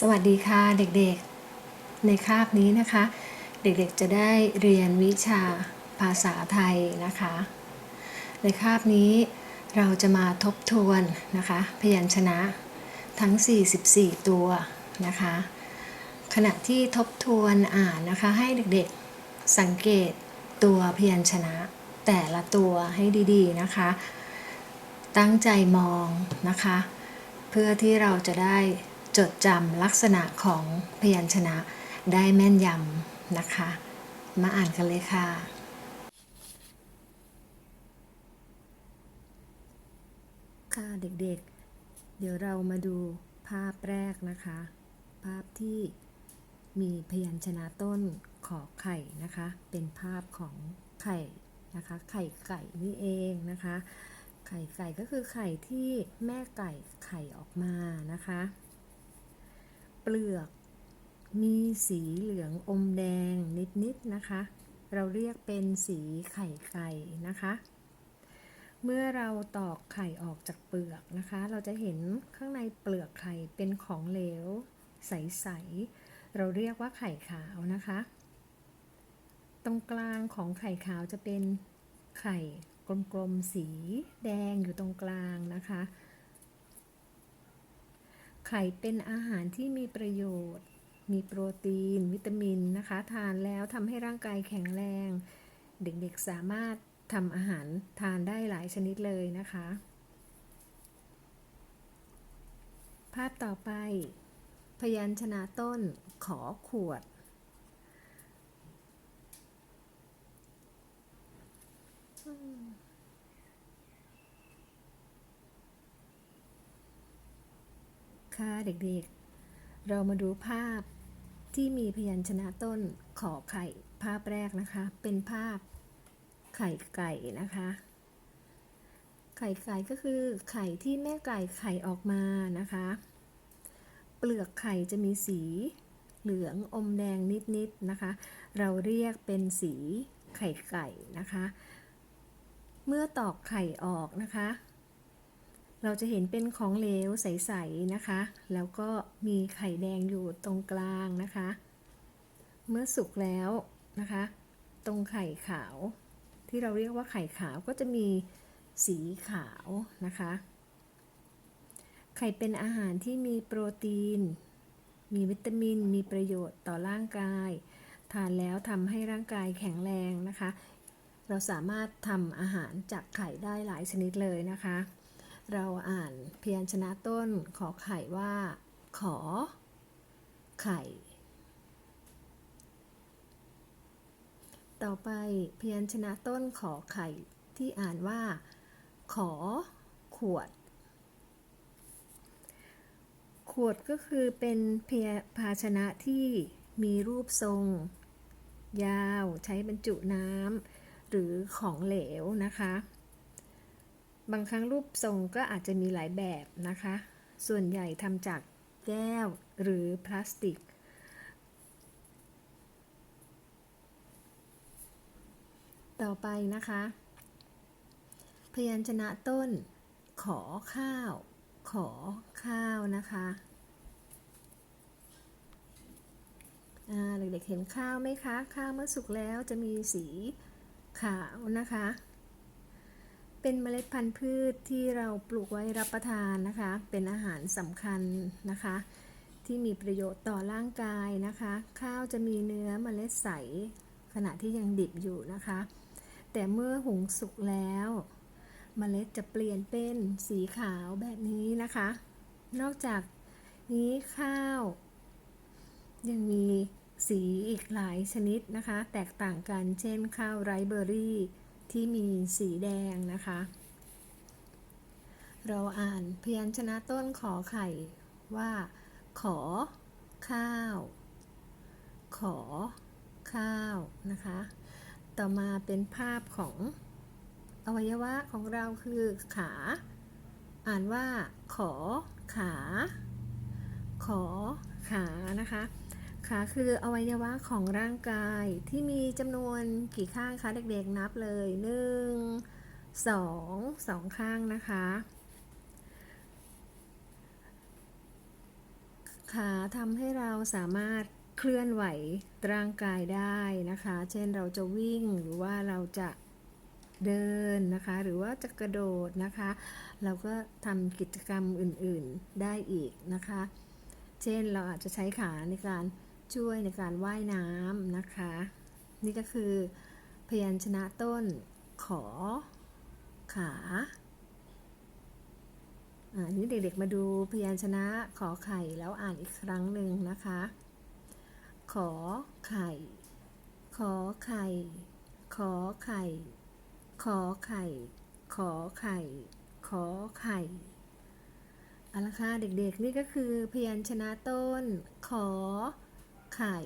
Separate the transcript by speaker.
Speaker 1: สวัสดีค่ะเด็กๆ ในคาบนี้นะคะ เด็กๆจะได้เรียนวิชาภาษาไทยนะคะ ในคาบนี้เราจะมาทบทวนนะคะ พยัญชนะทั้ง 44 ตัวนะคะ ขณะที่ทบทวนอ่านนะคะให้เด็กๆสังเกตตัวพยัญชนะแต่ละตัวให้ดีๆนะคะ ตั้งใจมองนะคะ เพื่อที่เราจะได้ จดจำลักษณะของพยัญชนะได้แม่นยำนะคะ มาอ่านกันเลยค่ะ ค่ะเด็กๆเดี๋ยวเรามาดูภาพแรกนะคะ ภาพที่มีพยัญชนะต้นขอไข่นะคะ เป็นภาพของไข่นะคะ ไข่ไก่นี่เองนะคะ ไข่ไก่ก็คือไข่ที่แม่ไก่ไข่ออกมานะคะ เปลือก มีสีเหลืองอมแดงนิดๆนะคะ เราเรียกเป็นสีไข่ไก่นะคะ เมื่อเราตอกไข่ออกจากเปลือกนะคะ เราจะเห็นข้างในเปลือกไข่เป็นของเหลว ใสๆ เราเรียกว่าไข่ขาวนะคะ ตรงกลางของไข่ขาวจะเป็นไข่กลมๆ สีแดงอยู่ตรงกลางนะคะ ไข่เป็นอาหารที่มีประโยชน์ มีโปรตีน วิตามินนะคะ ทานแล้วทำให้ร่างกายแข็งแรง เด็กๆสามารถทำอาหารทานได้หลายชนิดเลยนะคะ ภาพต่อไป พยัญชนะต้นขอขวด ค่ะเด็กๆ เรามาดูภาพที่มีพยัญชนะต้นขอไข่ ภาพแรกนะคะ เป็นภาพไข่ไก่นะคะ ไข่ไก่ก็คือไข่ที่แม่ไก่ไข่ออกมานะคะ เปลือกไข่จะมีสีเหลืองอมแดงนิดๆนะคะ เราเรียกเป็นสีไข่ไก่นะคะ เมื่อตอกไข่ออกนะคะ เราจะเห็นเป็นของเหลวใสๆนะคะ แล้วก็มีไข่แดงอยู่ตรงกลางนะคะ เมื่อสุกแล้วนะคะ ตรงไข่ขาว ที่เราเรียกว่าไข่ขาวก็จะมีสีขาวนะคะ ไข่เป็นอาหารที่มีโปรตีน มีวิตามิน มีประโยชน์ต่อร่างกาย ทานแล้วทำให้ร่างกายแข็งแรงนะคะ เราสามารถทำอาหารจากไข่ได้หลายชนิดเลยนะคะ เราอ่านพยัญชนะต้นขอไข่ว่า ขอ ไข่ ต่อไปพยัญชนะต้นขอไข่ที่อ่านว่า ขอ ขวด ขวดก็คือเป็นพยภาชนะที่มีรูปทรง ยาวใช้บรรจุน้ำหรือของเหลวนะคะ บางครั้งรูปทรงก็อาจจะมีหลายแบบนะคะ ส่วนใหญ่ทำจากแก้วหรือพลาสติก ต่อไปนะคะ พยัญชนะต้น ขอข้าว ขอข้าวนะคะเด็กๆเห็นข้าวไหมคะ ข้าวเมื่อสุกแล้วจะมีสีขาวนะคะ เป็นเมล็ดพันธุ์พืชที่เราปลูกไว้รับประทานนะคะ เป็นอาหารสำคัญนะคะ ที่มีประโยชน์ต่อร่างกายนะคะ ข้าวจะมีเนื้อเมล็ดใส ขณะที่ยังดิบอยู่นะคะ แต่เมื่อหุงสุกแล้วเมล็ดจะเปลี่ยนเป็นสีขาวแบบนี้นะคะ นอกจากนี้ข้าว ยังมีสีอีกหลายชนิดนะคะ แตกต่างกัน เช่นข้าวไรเบอรี่ ที่มีสีแดงนะคะ เราอ่านพยัญชนะต้นขอไข่ว่า ขอ ข้าว ขอ ข้าวนะคะ ต่อมาเป็นภาพของอวัยวะของเราคือขา อ่านว่า ขอ ขา ขอ ขานะคะ ขาคืออวัยวะของร่างกายที่มีจำนวนกี่ข้างคะเด็กๆนับเลยหนึ่งสองสองข้างนะคะขาทำให้เราสามารถเคลื่อนไหวร่างกายได้นะคะ เช่นเราจะวิ่งหรือว่าเราจะเดินนะคะ หรือว่าจะกระโดดนะคะ เราก็ทำกิจกรรมอื่นๆได้อีกนะคะ เช่นเราอาจจะใช้ขาในการ ช่วยในการว่ายน้ำนะคะ นี่ก็คือ พยัญชนะต้นขอ ขาอ่านี่เด็กๆมาดูพยัญชนะขอไข่แล้วอ่านอีกครั้งหนึ่งนะคะ ขอไข่ ขอไข่ ขอไข่ ขอไข่ ขอไข่ ขอไข่เอาละค่ะเด็กๆนี่ก็คือพยัญชนะต้น ขอ ไข่